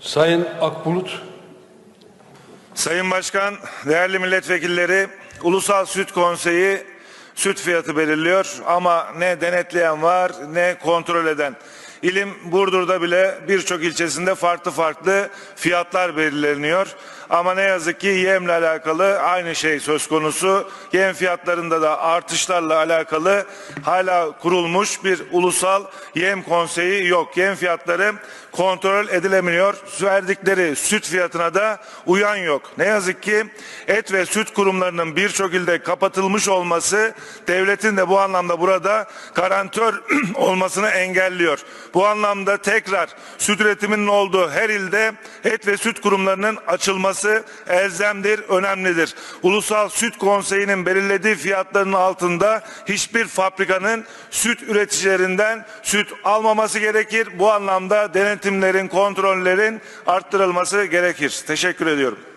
Sayın Akbulut, Sayın Başkan, değerli milletvekilleri, Ulusal Süt Konseyi süt fiyatı belirliyor ama ne denetleyen var ne kontrol eden. İlim Burdur'da bile birçok ilçesinde farklı farklı fiyatlar belirleniyor. Ama ne yazık ki yemle alakalı aynı şey söz konusu. Yem fiyatlarında da artışlarla alakalı hala kurulmuş bir ulusal yem konseyi yok. Yem fiyatları kontrol edilemiyor. Verdikleri süt fiyatına da uyan yok. Ne yazık ki et ve süt kurumlarının birçok ilde kapatılmış olması devletin de bu anlamda burada garantör olmasını engelliyor. Bu anlamda tekrar süt üretiminin olduğu her ilde et ve süt kurumlarının açılması elzemdir, önemlidir. Ulusal Süt Konseyi'nin belirlediği fiyatların altında hiçbir fabrikanın süt üreticilerinden süt almaması gerekir. Bu anlamda denetimlerin, kontrollerin arttırılması gerekir. Teşekkür ediyorum.